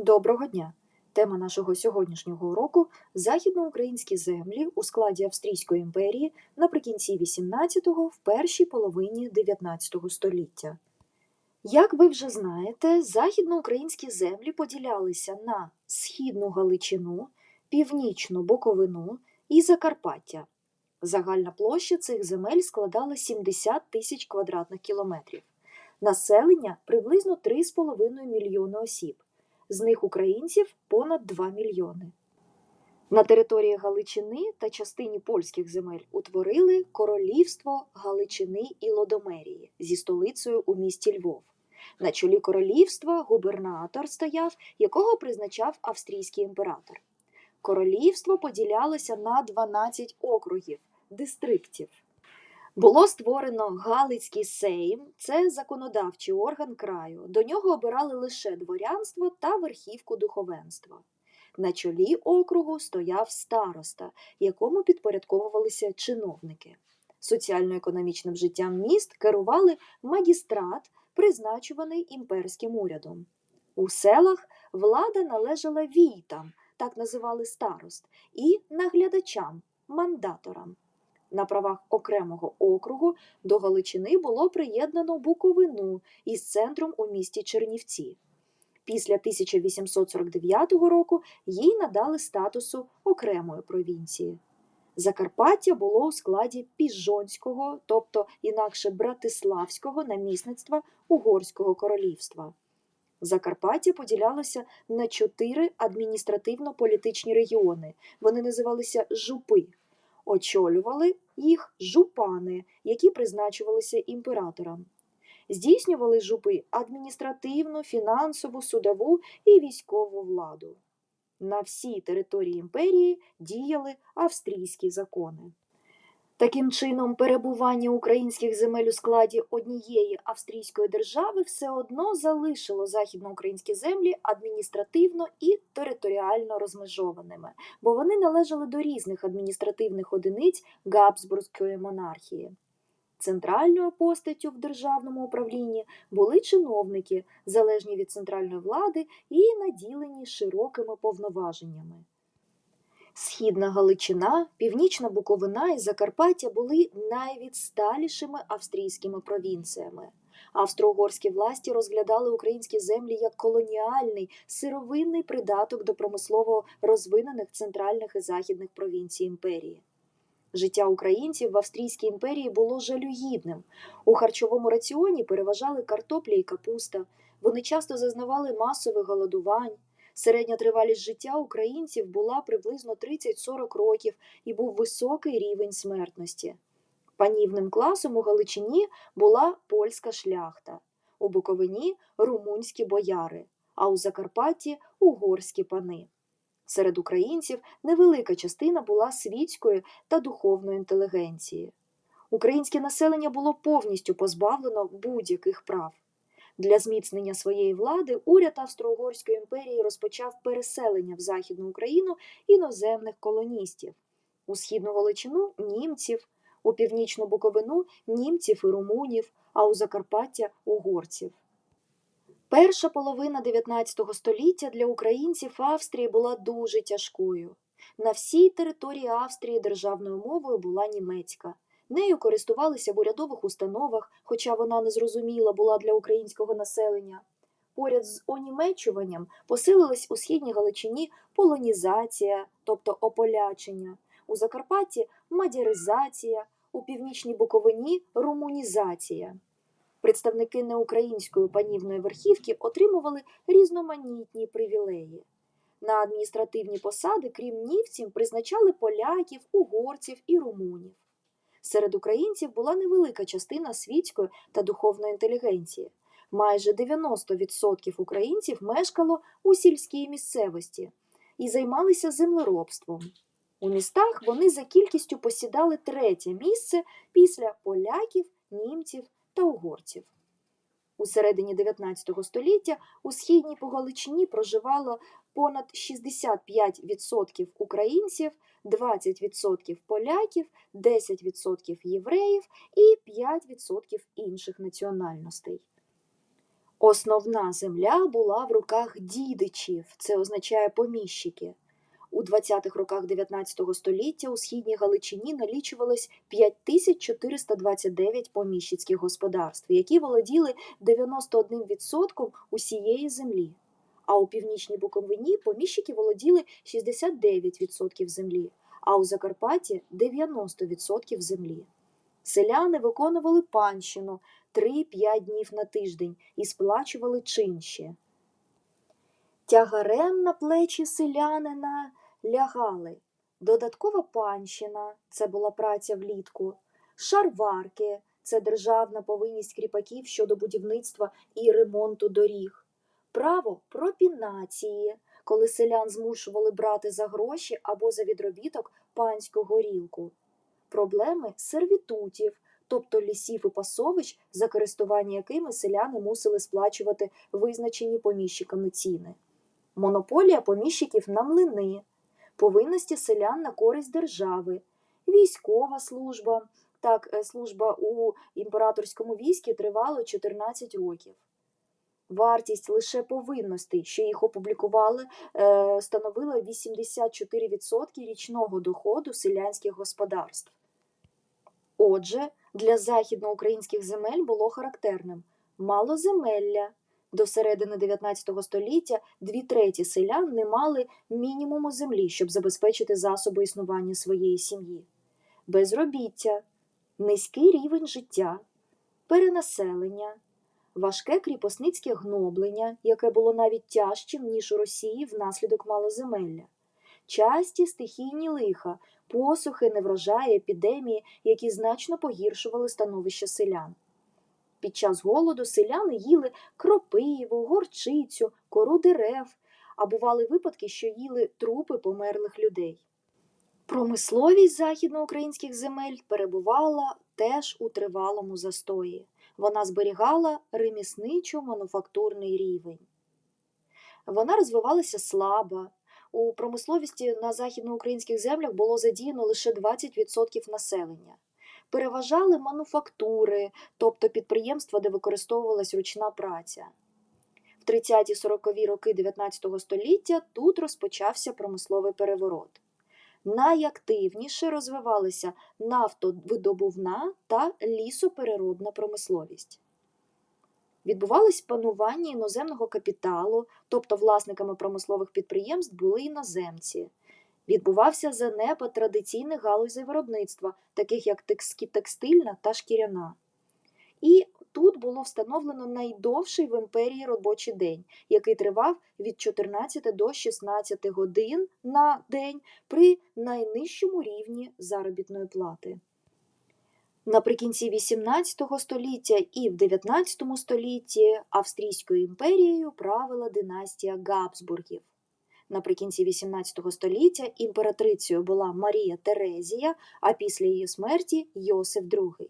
Доброго дня! Тема нашого сьогоднішнього уроку західноукраїнські землі у складі Австрійської імперії наприкінці 18-го, в першій половині 19 століття. Як ви вже знаєте, західноукраїнські землі поділялися на Східну Галичину, Північну Буковину і Закарпаття. Загальна площа цих земель складала 70 тисяч квадратних кілометрів. Населення приблизно 3,5 мільйони осіб з них українців понад 2 мільйони. На території Галичини та частині польських земель утворили Королівство Галичини і Лодомерії зі столицею у місті Львов. На чолі королівства губернатор стояв, якого призначав австрійський імператор. Королівство поділялося на 12 округів, дистриктів. Було створено Галицький Сейм, це законодавчий орган краю. До нього обирали лише дворянство та верхівку духовенства. На чолі округу стояв староста, якому підпорядковувалися чиновники. Соціально-економічним життям міст керували магістрат, призначуваний імперським урядом. У селах влада належала війтам, так називали старост, і наглядачам, мандаторам. На правах окремого округу до Галичини було приєднано Буковину із центром у місті Чернівці. Після 1849 року їй надали статусу окремої провінції. Закарпаття було у складі Піжонського, тобто інакше Братиславського намісництва Угорського королівства. Закарпаття поділялося на чотири адміністративно-політичні регіони. Вони називалися жупи. Очолювали їх жупани, які призначувалися імператором. Здійснювали жупи адміністративну, фінансову, судову і військову владу. На всій території імперії діяли австрійські закони. Таким чином, перебування українських земель у складі однієї австрійської держави все одно залишило західноукраїнські землі адміністративно і територіально розмежованими, бо вони належали до різних адміністративних одиниць Габсбурзької монархії. Центральною постаттю в державному управлінні були чиновники, залежні від центральної влади і наділені широкими повноваженнями. Східна Галичина, Північна Буковина і Закарпаття були найвідсталішими австрійськими провінціями. Австро-угорські власті розглядали українські землі як колоніальний сировинний придаток до промислово розвинених центральних і західних провінцій імперії. Життя українців в Австрійській імперії було жалюгідним. У харчовому раціоні переважали картопля і капуста. Вони часто зазнавали масових голодувань. Середня тривалість життя українців була приблизно 30-40 років і був високий рівень смертності. Панівним класом у Галичині була польська шляхта, у Буковині румунські бояри, а у Закарпатті угорські пани. Серед українців невелика частина була світської та духовної інтелігенції. Українське населення було повністю позбавлено будь-яких прав. Для зміцнення своєї влади уряд Австро-Угорської імперії розпочав переселення в Західну Україну іноземних колоністів, у східну Галичину німців, у північну Буковину німців і румунів, а у Закарпаття угорців. Перша половина 19 століття для українців Австрії була дуже тяжкою. На всій території Австрії державною мовою була німецька. Нею користувалися в урядових установах, хоча вона незрозуміла була для українського населення. Поряд з онімечуванням посилилась у східній Галичині полонізація, тобто ополячення, у Закарпатті мадяризація, у північній Буковині румунізація. Представники неукраїнської панівної верхівки отримували різноманітні привілеї. На адміністративні посади, крім нівців, призначали поляків, угорців і румунів. Серед українців була невелика частина світської та духовної інтелігенції. Майже 90% українців мешкало у сільській місцевості і займалися землеробством. У містах вони за кількістю посідали третє місце після поляків, німців та угорців. У середині 19 століття у східній Погаличині проживало понад 65% українців, 20% поляків, 10% євреїв і 5% інших національностей. Основна земля була в руках дідичів, це означає поміщики. У 20-х роках 19 століття у східній Галичині налічувалось 5429 поміщицьких господарств, які володіли 91% усієї землі. А у північній Буковині поміщики володіли 69% землі, а у Закарпатті 90% землі. Селяни виконували панщину 3-5 днів на тиждень і сплачували чинші. Тягарем на плечі селянина лягали додаткова панщина це була праця влітку, шарварки це державна повинність кріпаків щодо будівництва і ремонту доріг, право пропінації, коли селян змушували брати за гроші або за відробіток панську горілку, проблеми сервітутів, тобто лісів і пасовищ, за користування якими селяни мусили сплачувати визначені поміщиками ціни, монополія поміщиків на млини повинності селян на користь держави, військова служба. Так, е, служба у імператорському війську тривала 14 років. Вартість лише повинностей, що їх опублікували, е, становила 84% річного доходу селянських господарств. Отже, для західноукраїнських земель було характерним малоземелля, до середини 19 століття дві треті селян не мали мінімуму землі, щоб забезпечити засоби існування своєї сім'ї, безробіття, низький рівень життя, перенаселення, важке кріпосницьке гноблення, яке було навіть тяжчим, ніж у Росії внаслідок малоземелля, часті стихійні лиха, посухи, неврожаї, епідемії, які значно погіршували становище селян. Під час голоду селяни їли кропиву, горчицю, кору дерев, а бували випадки, що їли трупи померлих людей. Промисловість західноукраїнських земель перебувала теж у тривалому застої. Вона зберігала ремісничо мануфактурний рівень. Вона розвивалася слабо. У промисловісті на західноукраїнських землях було задіяно лише 20% населення переважали мануфактури, тобто підприємства, де використовувалась ручна праця. В 30-40-ві роки 19 століття тут розпочався промисловий переворот. Найактивніше розвивалися нафтовидобувна та лісопереробна промисловість. Відбувалось панування іноземного капіталу, тобто власниками промислових підприємств були іноземці відбувався занепад традиційних галузей виробництва, таких як текстильна та шкіряна. І тут було встановлено найдовший в імперії робочий день, який тривав від 14 до 16 годин на день при найнижчому рівні заробітної плати. Наприкінці XVIII століття і в XIX столітті Австрійською імперією правила династія Габсбургів. Наприкінці XVIII століття імператрицею була Марія Терезія, а після її смерті Йосиф II.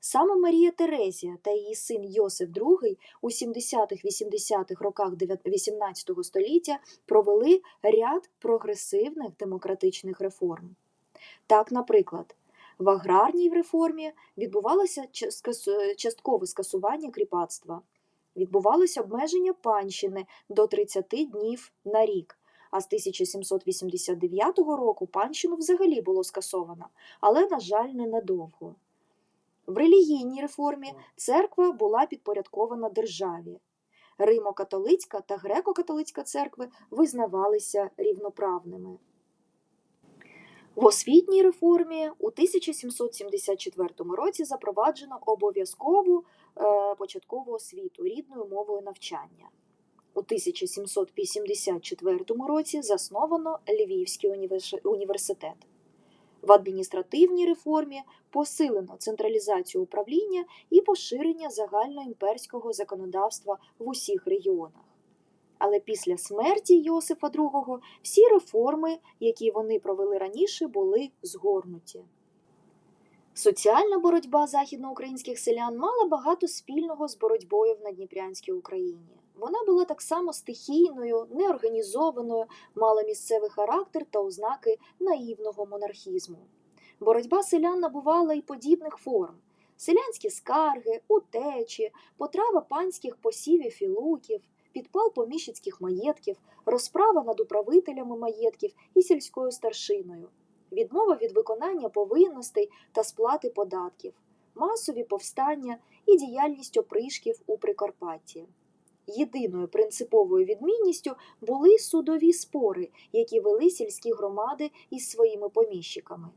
Саме Марія Терезія та її син Йосиф II у 70-80-х роках XVIII століття провели ряд прогресивних демократичних реформ. Так, наприклад, в аграрній реформі відбувалося часткове скасування кріпацтва, відбувалося обмеження панщини до 30 днів на рік а з 1789 року панщину взагалі було скасовано, але, на жаль, ненадовго. В релігійній реформі церква була підпорядкована державі. Римо-католицька та греко-католицька церкви визнавалися рівноправними. В освітній реформі у 1774 році запроваджено обов'язкову е, початкову освіту рідною мовою навчання. У 1784 році засновано Львівський університет. В адміністративній реформі посилено централізацію управління і поширення загальноімперського законодавства в усіх регіонах. Але після смерті Йосифа II всі реформи, які вони провели раніше, були згорнуті. Соціальна боротьба західноукраїнських селян мала багато спільного з боротьбою в Надніпрянській Україні. Вона була так само стихійною, неорганізованою, мала місцевий характер та ознаки наївного монархізму. Боротьба селян набувала і подібних форм. селянські скарги, утечі, потрава панських посівів і луків, підпал поміщицьких маєтків, розправа над управителями маєтків і сільською старшиною, відмова від виконання повинностей та сплати податків, масові повстання і діяльність опришків у Прикарпатті. Єдиною принциповою відмінністю були судові спори, які вели сільські громади із своїми поміщиками.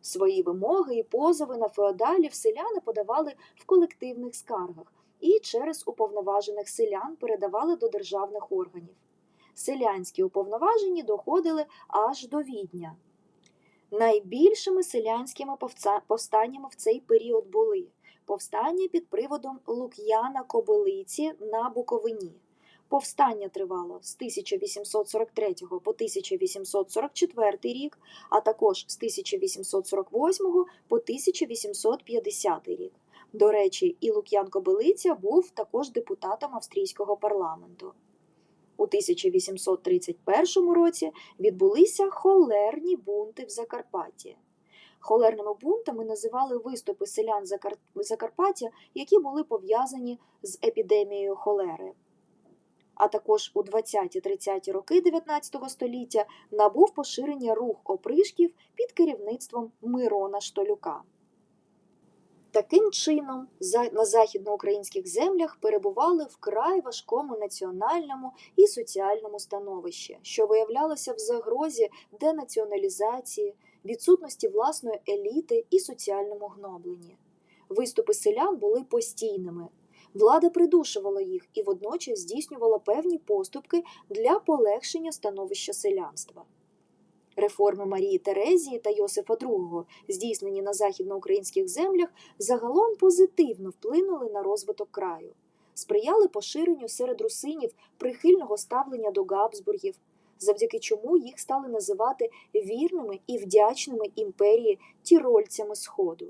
Свої вимоги і позови на феодалів селяни подавали в колективних скаргах і через уповноважених селян передавали до державних органів. Селянські уповноважені доходили аж до відня. Найбільшими селянськими повстаннями в цей період були повстання під приводом Лук'яна Кобилиці на Буковині. Повстання тривало з 1843 по 1844 рік, а також з 1848 по 1850 рік. До речі, і Лук'ян Кобилиця був також депутатом австрійського парламенту. У 1831 році відбулися холерні бунти в Закарпатті. Холерними бунтами називали виступи селян Закар... Закарпаття, які були пов'язані з епідемією холери. А також у 20-30 роки 19 століття набув поширення рух опришків під керівництвом Мирона Штолюка. Таким чином, на західноукраїнських землях перебували вкрай важкому національному і соціальному становищі, що виявлялося в загрозі денаціоналізації, відсутності власної еліти і соціальному гнобленні. Виступи селян були постійними. Влада придушувала їх і водночас здійснювала певні поступки для полегшення становища селянства. Реформи Марії Терезії та Йосифа II, здійснені на західноукраїнських землях, загалом позитивно вплинули на розвиток краю, сприяли поширенню серед русинів прихильного ставлення до Габсбургів, завдяки чому їх стали називати вірними і вдячними імперії тірольцями Сходу.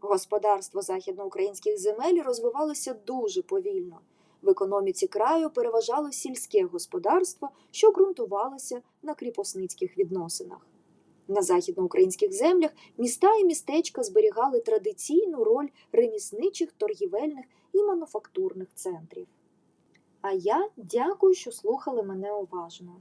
Господарство західноукраїнських земель розвивалося дуже повільно. В економіці краю переважало сільське господарство, що ґрунтувалося на кріпосницьких відносинах. На західноукраїнських землях міста і містечка зберігали традиційну роль ремісничих, торгівельних і мануфактурних центрів. А я дякую, що слухали мене уважно.